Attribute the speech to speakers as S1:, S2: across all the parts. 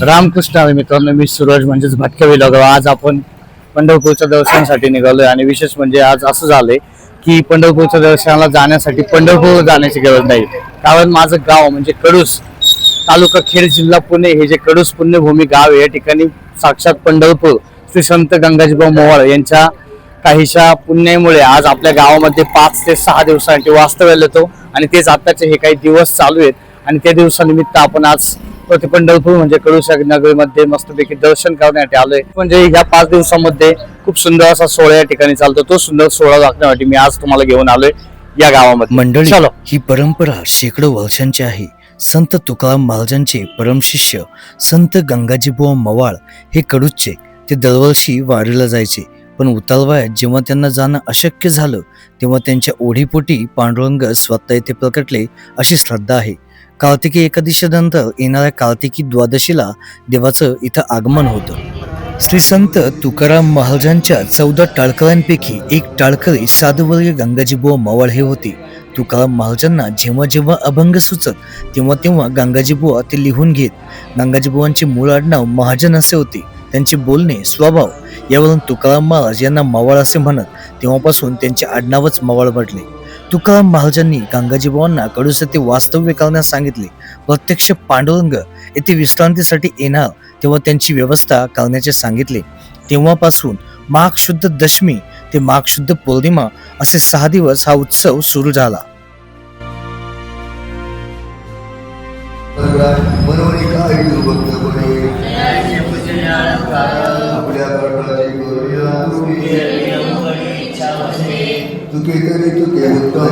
S1: रामकृष्ण हरी मित्रांनो मी सूरज म्हणजेच भटके विलॉग आज आपण पंढरपूरच्या दर्शनासाठी निघालोय आणि विशेष म्हणजे आज असं झालंय की पंढरपूरच्या दर्शनाला जाण्यासाठी पंढरपूर जाण्याची गरज नाही. कारण माझं गाव म्हणजे कडूस तालुका खेड जिल्हा पुणे हे जे कडूस पुण्यभूमी गाव आहे या ठिकाणी साक्षात पंढरपूर श्री संत गंगाजीभाऊ मोवाळ यांच्या काहीशा पुण्यामुळे आज आपल्या गावामध्ये पाच ते सहा दिवसांसाठी वास्तव्याला येतो आणि तेच आताचे हे काही दिवस चालू आहेत. आणि त्या दिवसानिमित्त आपण आज प्रति पंढरपूर म्हणजे कडूसा नगरीमध्ये मस्तपैकी दर्शन करण्यासाठी आलोय. म्हणजे ह्या पाच दिवसामध्ये खूप सुंदर असा सोहळा या ठिकाणी चालतो. तो सुंदर सोहळा दाखवण्यासाठी मी आज तुम्हाला घेऊन आलोय या गावामध्ये.
S2: मंडळी
S1: चलो.
S2: ही परंपरा शेकडो वर्षांची आहे. संत तुकाराम महाराजांचे परमशिष्य संत गंगाजीबुवा मवाळ हे कडूचे ते दरवर्षी वारीला जायचे. पण उतारवयात जेव्हा त्यांना जाणं अशक्य झालं तेव्हा त्यांच्या ओढीपोटी पांडुरंग स्वतः येथे प्रकटले अशी श्रद्धा आहे. कार्तिकी एकादशीनंतर येणाऱ्या कार्तिकी द्वादशीला देवाचं इथं आगमन होतं. श्री संत तुकाराम महाराजांच्या चौदा टाळकऱ्यांपैकी एक टाळकरी साधुवर्य गंगाजीबुवा मवाळ हे होते. तुकाराम महाराजांना जेव्हा जेव्हा अभंग सुचत तेव्हा तेव्हा गंगाजीबुवा ते लिहून घेत. गंगाजीबुवांचे मूळ आडनाव महाजन असे होते. त्यांचे बोलणे स्वभाव यावरून तुकाराम महाराज यांना मवाळ असे म्हणत तेव्हापासून त्यांचे आडनावच मवाळ पडले तुकाराम महाराजांनी गंगाजीबुवांना कडूस येथे वास्तव्य करण्यास सांगितले. प्रत्यक्ष पांडुरंग येथे विश्रांतीसाठी येणार तेव्हा त्यांची व्यवस्था करण्याचे सांगितले. तेव्हापासून माघ शुद्ध दशमी ते माघ शुद्ध पौर्णिमा असे सहा दिवस हा उत्सव सुरू झाला.
S3: तुके उत्तम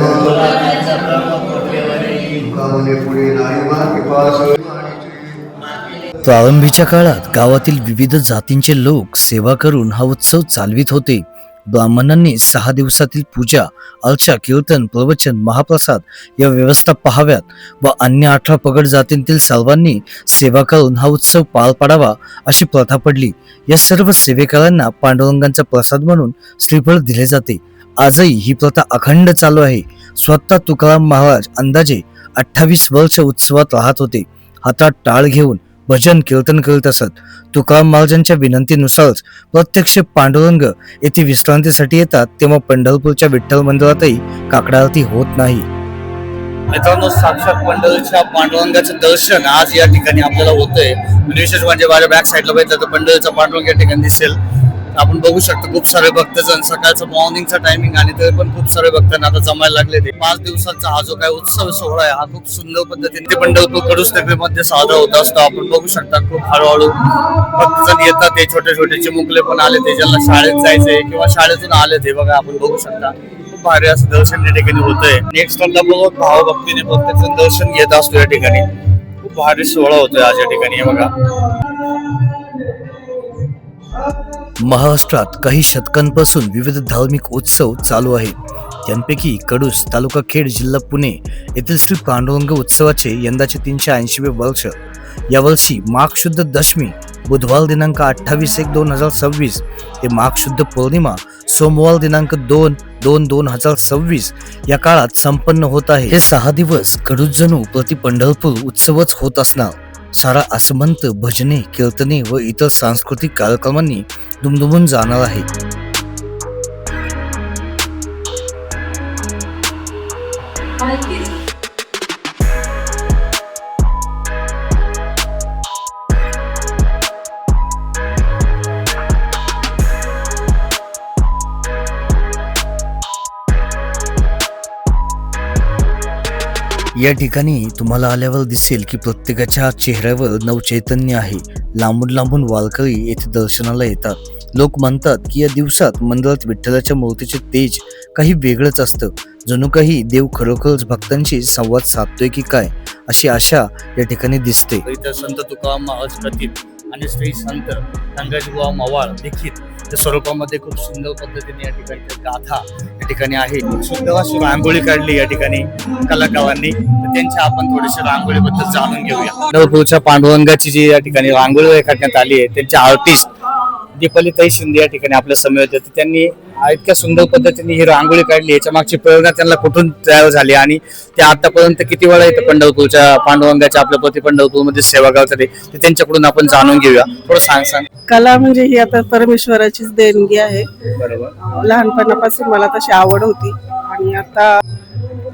S3: पुढे नाही मागे
S2: प्रारंभीच्या काळात गावातील विविध जातींचे लोक सेवा करून हा उत्सव चालवित होते. ब्राह्मणांनी सहा दिवसातील पूजा अर्चा कीर्तन प्रवचन महाप्रसाद या व्यवस्था पाहाव्यात व अन्य अठरा पगड जातींतील सर्वांनी सेवा करून हा उत्सव पार पाडावा अशी प्रथा पडली. या सर्व सेवेकरांना पांडुरंगांचा प्रसाद म्हणून श्रीफळ दिले जाते. आजही ही प्रथा अखंड चालू आहे. स्वतः तुकाराम महाराज अंदाजे अठ्ठावीस वर्ष उत्सवात राहत होते. हातात टाळ घेऊन भजन कीर्तन करीत असत. तुकाराम महाराजांच्या विनंतीनुसारच प्रत्यक्ष पांडुरंग येथे विश्रांतीसाठी येतात तेव्हा पंढरपूरच्या विठ्ठल मंदिरातही काकडा आरती होत नाही.
S1: मित्रांनो साक्षात पंढरीच्या पांडुरंगाचं दर्शन आज या ठिकाणी आपल्याला होतंय. विशेष म्हणजे माझ्या बॅक साईडला बघितलं तर पंढरीचा पांडुरंग या ठिकाणी दिसेल. आपण बघू शकतो खूप सारे भक्तजण सकाळचं मॉर्निंगचा टायमिंग आणि ते पण खूप सारे भक्तांना आता जमायला लागले ते. पाच दिवसांचा हा जो काय उत्सव सोहळा आहे हा खूप सुंदर पद्धतीने ते पंढरपूर कडूस नगरीमध्ये साजरा होत असतो. आपण बघू शकता खूप हळूहळू भक्तजण येतात ते छोटे छोटे चिमुकले पण आले ते ज्यांना शाळेत जायचंय किंवा शाळेतून आले ते बघा आपण बघू शकता. खूप भारी असं दर्शन या ठिकाणी होतंय. नेक्स्ट बघत भाव भक्तीने प्रत्येक जण दर्शन घेत असतो या ठिकाणी. खूप भारी सोहळा होतोय आज या ठिकाणी हे बघा.
S2: महाराष्ट्रात काही शतकांपासून विविध धार्मिक उत्सव चालू आहेत. त्यांपैकी कडूस तालुका खेड जिल्हा पुणे येथील श्री पांडुरंग उत्सवाचे यंदाचे तीनशे ऐंशीवे वर्ष. यावर्षी माघ शुद्ध दशमी बुधवार दिनांक अठ्ठावीस एक दोन हजार सव्वीस ते माघ शुद्ध पौर्णिमा सोमवार दिनांक दोन दोन दोन हजार सव्वीस या काळात संपन्न होत आहे. हे सहा दिवस कडूस जणू प्रति पंढरपूर उत्सवच होत असणार. सारा आसमंत भजने कीर्तने व इतर सांस्कृतिक कार्यक्रमांनी दुमदुमून जाणार आहे. या ठिकाणी तुम्हाला आल्यावर दिसेल की प्रत्येकाच्या चेहऱ्यावर नवचैतन्य आहे. लांबून लांबून वारकरी येथे दर्शनाला येतात. लोक म्हणतात की या दिवसात मंदिरात विठ्ठलाच्या मूर्तीचे तेज काही वेगळंच असतं. जणू काही देव खरोखरच भक्तांशी संवाद साधतोय की काय? अशी आशा या ठिकाणी दिसते.
S1: संत तुकाराम महाराज कथित आणि श्री संत रंगाजीबुवा मवाळ लिखित त्या स्वरूपामध्ये खूप सुंदर पद्धतीने या ठिकाणी गाथा या ठिकाणी आहे. सुंदर अशी रांगोळी काढली या ठिकाणी कलाकारांनी. तर त्यांच्या आपण थोडीशी रांगोळीबद्दल जाणून घेऊया. पंढरपूरच्या पांडुरंगाची जी या ठिकाणी रांगोळी रेखाटण्यात आली आहे त्यांचे आर्टिस्ट दीपालीताई शिंदे या ठिकाणी आपल्या समय होत्या तर त्यांनी इतक्या सुंदर पद्धतीने ही रांगोळी काढली. याच्या मागची प्रेरणा त्यांना कुठून तयार झाली आणि ते आतापर्यंत किती वेळा इथं पंढरपूरच्या पांडुरंगाच्या आपल्या प्रति पंढरपूरमध्ये सेवा करतात ते त्यांच्याकडून आपण जाणून घेऊया. थोडं सांग सांग.
S4: कला म्हणजे ही आता परमेश्वराचीच देणगी आहे.
S1: बरोबर.
S4: लहानपणापासून मला तशी आवड होती. आणि आता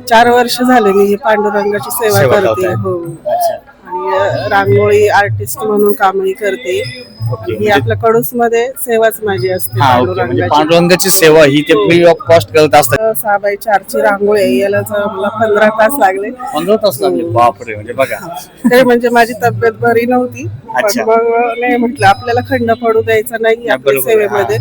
S4: चार वर्ष झाले मी ही पांडुरंगाची सेवा करते. हो. आणि रांगोळी आर्टिस्ट म्हणून कामही करते. ही आपल्या कडूसमध्ये सेवाच माझी असते.
S1: हा ओके. म्हणजे
S4: पांडुरंगाची
S1: पांडुरंगाची सेवा ही ते फ्री ऑफ कॉस्ट करत असतात.
S4: अ, सहा बाय चारची रांगोळी आहे याला जर मला पंधरा तास लागले.
S1: पंधरा तास लागले? बापरे म्हणजे बघा.
S4: तरी म्हणजे माझी तब्येत बरी नव्हती.
S1: अच्छा.
S4: मग नाही म्हटलं आपल्याला खंड पडू द्यायचा नाही आपल्या
S1: बरोबर,
S4: सेवेमध्ये.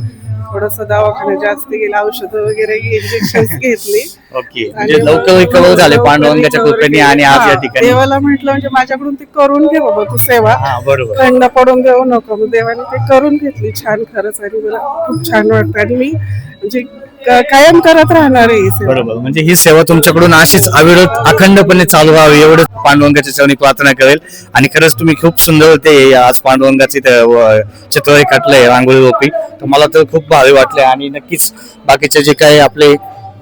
S4: थोडस दवाखाना जास्त गेला औषध वगैरे इंजेक्शन घेतली.
S1: ओके.
S4: आणि
S1: म्हणजे
S4: मग
S1: लवकर रिकवर झाले
S4: लवकर
S1: पांडुरंगाच्या
S4: recover
S1: कृपेने. आणि आज या
S4: हा,
S1: ठिकाणी.
S4: देवाला म्हटलं म्हणजे माझ्याकडून ते करून घे बाबा तू सेवा.
S1: हा बरोबर.
S4: खंड पडून देऊ नको मग देवाने ते करून घेतली. छान खरंच आणि मला खूप छान वाटतं. आणि मी म्हणजे क- कायम करत राहणार आहे ही सेवा.
S1: बरोबर. म्हणजे ही सेवा तुमच्याकडून अशीच अविरत अखंडपणे चालू व्हावी एवढं पांडुरंगाच्या चरणी प्रार्थना करेल. आणि खरंच तुम्ही खूप सुंदर होते आज पांडुरंगाची ते, व, चित्र काटलंय रांगोळी रोपी. तर मला तर खूप भारी वाटले आणि नक्कीच बाकीचे जे काही आपले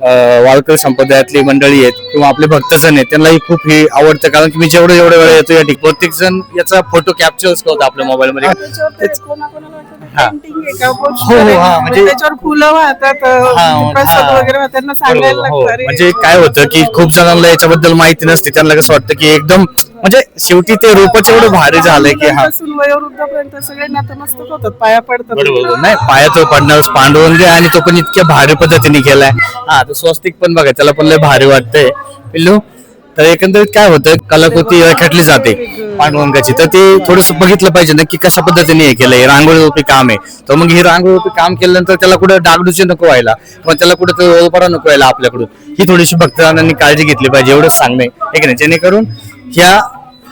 S1: अं, वारकरी संप्रदायातली मंडळी आहेत किंवा आपले भक्तजन आहेत त्यांनाही खूप हे आवडतं. कारण की मी जेवढं जेवढं वेळ येतो या ठिकाणी प्रत्येक जण याचा फोटो कॅप्चर करतो आपल्या मोबाईल मध्ये.
S4: त्याच्यावर ते कोणाकोणाला वाटतं ते
S1: हा.
S4: painting आहे का,
S1: हो,
S4: poster आहे. मग
S1: म्हणजे-
S4: त्याच्यावर फुलं वाहतात अं,
S1: हा,
S4: प्रसाद
S1: हा.
S4: वगैरे वाहतात. त्यांना सांगायला
S1: बरोबर, हो.
S4: लागतं अरे,
S1: म्हणजे काय होतं की खूप जणांना याच्याबद्दल माहिती नसते त्यांना कसं वाटतं की एकदम म्हणजे शेवटी ते रूपच एवढं भारी झालंय की हा
S4: वयोवृद्धापर्यंत सगळे नतमस्तक होतात पाया पडतात
S1: बरोबर नाही पायात पडणार पांडुरंग आहे आणि तो पण इतक्या भारी पद्धतीने केलाय हा तो स्वस्तिक पण बघा त्याला पण लय भारी वाटतंय पिल्लू तर एकंदरीत काय होतं कलाकृती रेखाटली जाते पांडुरंगाची. तर ते थोडस बघितलं पाहिजे नक्की कशा पद्धतीने हे केलंय. रांगोळी काम आहे. तर मग हे रांगोळी काम केल्यानंतर त्याला कुठं डागडुची नको व्हायला किंवा त्याला कुठं ओळपाडा नको व्हायला आपल्याकडून. ही थोडीशी भक्तजनांनी काळजी घेतली पाहिजे एवढंच सांगणे आहे. की नाही? जेणेकरून ह्या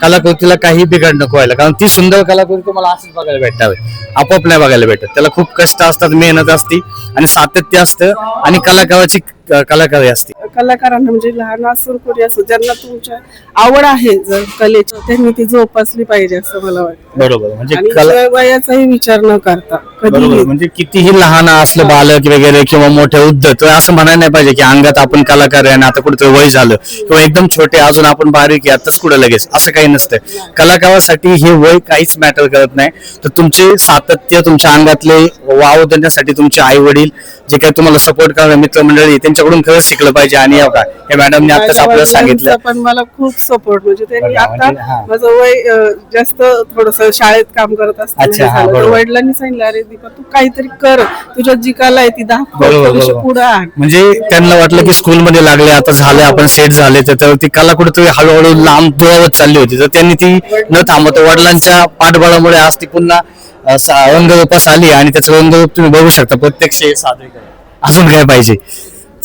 S1: कलाकृतीला काही बिघाड नको व्हायला. कारण ती सुंदर कलाकृती तुम्हाला असंच बघायला भेटावे आपोआप नाही बघायला भेटत त्याला खूप कष्ट असतात मेहनत असते आणि सातत्य असतं आणि कलाकाराची क- कलाकारी असते.
S4: कलाकारांना म्हणजे लहान असून कोणी असो ज्यांना तुमच्या आवड आहे जर कलेची त्यांनी ती जोपासली पाहिजे असं मला वाटतं.
S1: बरोबर. म्हणजे
S4: आणि
S1: कला
S4: वय- वयाचाही विचार न करता.
S1: बरोबर. म्हणजे कितीही लहान असलं बालक वगैरे किंवा मोठे उद्ध तर असं म्हणायला नाही पाहिजे की अंगात आपण कलाकार आहे आणि आता कुठेतरी वय झालं. किंवा एकदम छोटे अजून आपण बारीक आहे आताच कुठे लगेच? असं काही नसतं. कलाकारासाठी हे वय काहीच मॅटर करत नाही. तर तुमचे सातत्य तुमच्या अंगातले वाव देण्यासाठी तुमचे आई वडील जे काही तुम्हाला सपोर्ट करणारे मित्रमंडळी त्यांच्याकडून खरंच शिकलं पाहिजे आणि हे बघा, हे मॅडमने आताच
S4: माझ्या
S1: आपल्याला सांगितलं.
S4: वडिलांचा पण मला खूप सपोर्ट म्हणजे त्यांनी
S1: बघा,
S4: आता
S1: म्हणजे, हा.
S4: माझं वय अं, जास्त थोडस शाळेत काम करत
S1: अच्छा,
S4: असताना झालं. तर
S1: बरोबर.
S4: वडिलांनी सांगितलं अरे दीपा तू काहीतरी कर. तुझ्यात जी कला आहे ती दाखव. पुढे
S1: म्हणजे त्यांना वाटलं की स्कूलमध्ये लागले आता झाले आपण सेट झाले तर ती कला कुठेतरी हळूहळू लांब दुरावत चालली होती. तर त्यांनी ती न थांबवता वडिलांच्या पाठबळामुळे आज ती पुन्हा रंगरूपास आली आणि त्याचं रंगरूप तुम्ही बघू शकता. प्रत्यक्ष हे सादरीकरण. अजून काय पाहिजे?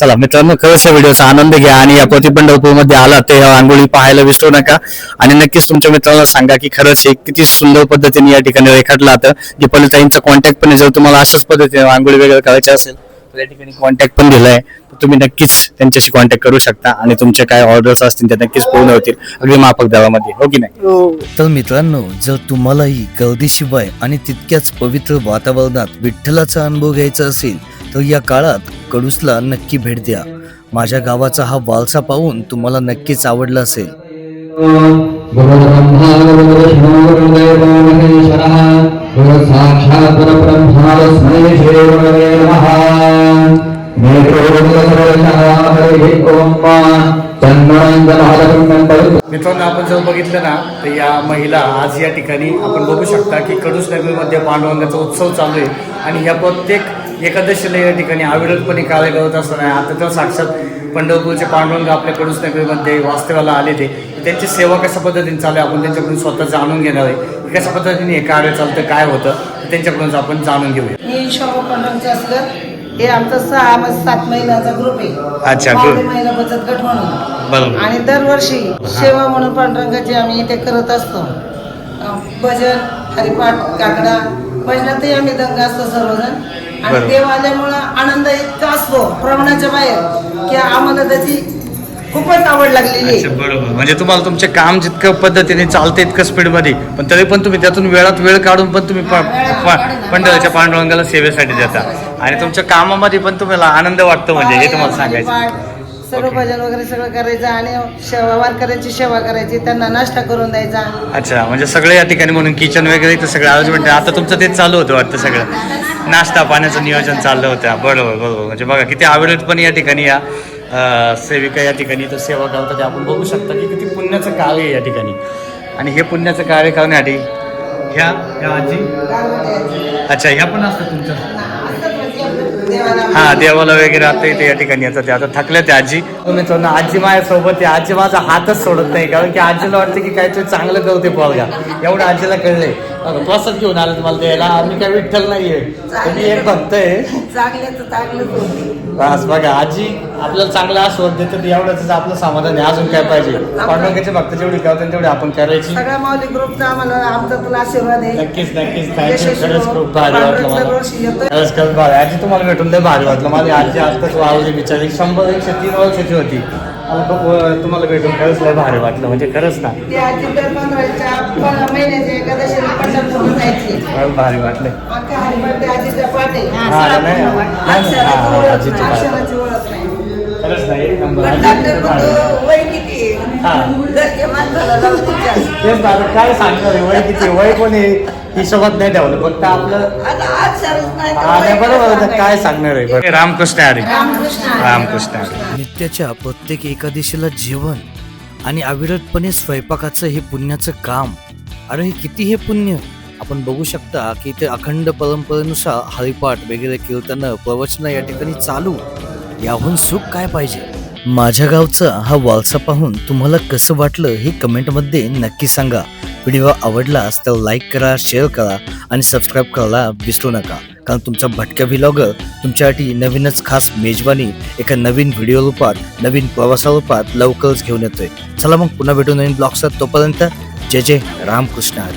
S1: चला मित्रांनो खरंच या व्हिडिओचा आनंद घ्या आणि या प्रतिपंढरपूरमध्ये आला ते रांगोळी पाहायला विसरू नका. आणि नक्कीच तुमच्या मित्रांना सांगा की खरंच हे किती सुंदर पद्धतीने या ठिकाणी रेखाटलं जातं. दीपालीताईंचा कॉन्टॅक्ट पण आहे. जर तुम्हाला अशाच पद्धतीने रांगोळी वगैरे करायची असेल तर या ठिकाणी कॉन्टॅक्ट पण दिलाय. तर तुम्ही नक्कीच त्यांच्याशी कॉन्टॅक्ट करू शकता आणि तुमचे काय ऑर्डर्स असतील त्या नक्कीच पूर्ण होतील. अगदी माफक दरामध्ये हो की नाही?
S4: हो.
S2: तर मित्रांनो जर तुम्हालाही गर्दीशिवाय आणि तितक्याच पवित्र वातावरणात विठ्ठलाचा अनुभव घ्यायचा असेल तर या काळात कडूसला नक्की भेट द्या. माझ्या गावाचा हा वालसा पाहून तुम्हाला नक्कीच आवडला असेल.
S1: मित्रांनो आपण जर बघितलं ना तर या महिला आज या ठिकाणी आपण बघू शकता की कडूस नगरीमध्ये पांडुरंगाचा उत्सव चालू आहे. आणि या प्रत्येक एकादशीला या ठिकाणी अविरतपणे कार्य करत असताना आता तर साक्षात पंढरपूरचे पांडुरंग आपल्या कडूस नगरीमध्ये वास्तव्याला आले ते. त्यांची सेवा कशा पद्धतीने चालू आहे आपण त्यांच्याकडून स्वतः जाणून घेणार आहे. की कशा पद्धतीने हे कार्य चालतं काय होतं ते त्यांच्याकडून आपण जाणून घेऊया.
S5: पांडुरंगचे असलं हे आमचा सहा मग सात महिलांचा ग्रुप आहे.
S1: अच्छा.
S5: महिला बचत गट म्हणून. आणि दरवर्षी सेवा म्हणून पांडुरंगाची आम्ही इथे करत असतो. भजन हरिपाठ काकडा भजनातही आम्ही दंग असतो सर्वजण. आणि
S1: बरोबर.
S5: देव आल्यामुळं आनंद इतका असतो प्रमाणाच्या बाहेर की आम्हाला त्याची खूपच आवड लागलेली आहे.
S1: बरोबर. म्हणजे तुम्हाला तुमचे काम जितकं पद्धतीने चालते इतकं स्पीडमध्ये पण तरी पण तुम्ही त्यातून वेळात वेळ काढून पण तुम्ही प- प- पंढरीच्या पांडुरंगाला सेवेसाठी देता. आणि तुमच्या कामामध्ये पण तुम्हाला आनंद वाटतो म्हणजे हे तुम्हाला सांगायचं.
S5: पाठ, सर्व
S1: ओके.
S5: भजन वगैरे सगळं करायचं आणि सेवा वारकऱ्यांची सेवा करायची त्यांना नाश्ता करून द्यायचा.
S1: अच्छा म्हणजे सगळे या ठिकाणी म्हणून किचन वगैरे इथं सगळं अरेंजमेंट आता तुमचं तेच चालू होतं वाटतं सगळं. नाश्ता पाण्याचं नियोजन चाललं होतं. बरोबर बरोबर. म्हणजे बघा किती आवडत पण या ठिकाणी या सेविका या ठिकाणी तो सेवा करतात ते आपण बघू शकता की किती पुण्याचं कार्य आहे या ठिकाणी. आणि हे पुण्याचं कार्य करण्यासाठी ह्या ह्या आजी? अच्छा ह्या पण असतात तुमच्या?
S5: देवाला
S1: हा देवाला वगैरे आता इथे या ठिकाणी येतात. आता थकल्या त्या आजी. हो, तुम्ही ना आजी माझ्यासोबत आहे. आजी माझा हातच सोडत नाही कारण की आजीला वाटतं की काहीतरी चांगलं करते पोरगा. एवढं आजीला कळलंय. प्रसाद घेऊन आलं तुम्हाला द्यायला. आम्ही काय विठ्ठल नाहीये. तुम्ही एक भक्त आहे.
S5: चांगले होते.
S1: बस बघा आजी आपल्याला चांगला आस्वाद देते एवढंच आपलं समाधान आहे. अजून काय पाहिजे? पांडुरंगाचे भक्त जेवढी करतात तेवढी आपण करायची.
S5: सगळ्या माऊली ग्रुपचा आम्हाला आमचा तुला आशीर्वाद आहे.
S1: नक्कीच नक्कीच. थँक्यू. खरंच. खूप भारी वाटलं मला. खरंच खरंच भारी. आजी तुम्हाला भेटून लय भारी वाटलं. माझी आजी आजकाल वावली बिचारी शंभर एकशे तीन वर्षाची होती. मला खूप अं, तुम्हाला भेटून खरंच लय भारी वाटलं म्हणजे खरंच ना
S5: ती आजी दर पंधराच्या पंधरा महिन्याच्या एकादशीला पंढरपूरला जायची
S1: खरंच भारी वाटले
S5: अख्खा हरिभट ते आजीच्या पाठी
S1: हा, नाही, नाही, नाही, हा, हा, आजीच्या पाठी.
S5: अक्षराची ओळख नाही
S1: खरंच नाही एक नंबर
S5: पण
S1: आजी
S5: डॉक्टर
S1: लय भारी
S5: म्हणतो,
S1: वाटलं.
S5: वय किती
S1: हा.
S5: घरच्या माणसाला लावून विचार.
S1: तेच ना आता काय सांगणार आहे, वय किती वय कोणी हिशोबात नाही ठेवलं फक्त आपलं
S5: आता नाही तर
S1: हा, बरोबर आता काय? सांगणार आहे? बरं. रामकृष्ण हरी
S5: रामकृष्ण हरी.
S1: रामकृष्ण हरी
S2: नित्याच्या प्रत्येक एकादशीला जेवण आणि अविरतपणे स्वयंपाकाचं हे पुण्याचं काम. अरे हे किती हे पुण्य? आपण बघू शकता की ते अखंड परंपरेनुसार हरिपाठ वगैरे कीर्तन प्रवचन या ठिकाणी चालू. याहून सुख काय पाहिजे? माझ्या गावचा हा वारसा पाहून तुम्हाला कसं वाटलं हे कमेंटमध्ये नक्की सांगा. व्हिडिओ आवडलास तर लाईक करा शेअर करा आणि सबस्क्राईब करायला विसरू नका. कारण तुमचा भटक्या व्हिलॉगर तुमच्यासाठी नवीनच खास मेजवानी एका नवीन व्हिडिओ रूपात नवीन प्रवासारूपात लवकरच घेऊन येतोय. चला मग पुन्हा भेटू नवीन ब्लॉग्सवर तोपर्यंत जय जय रामकृष्ण. हरी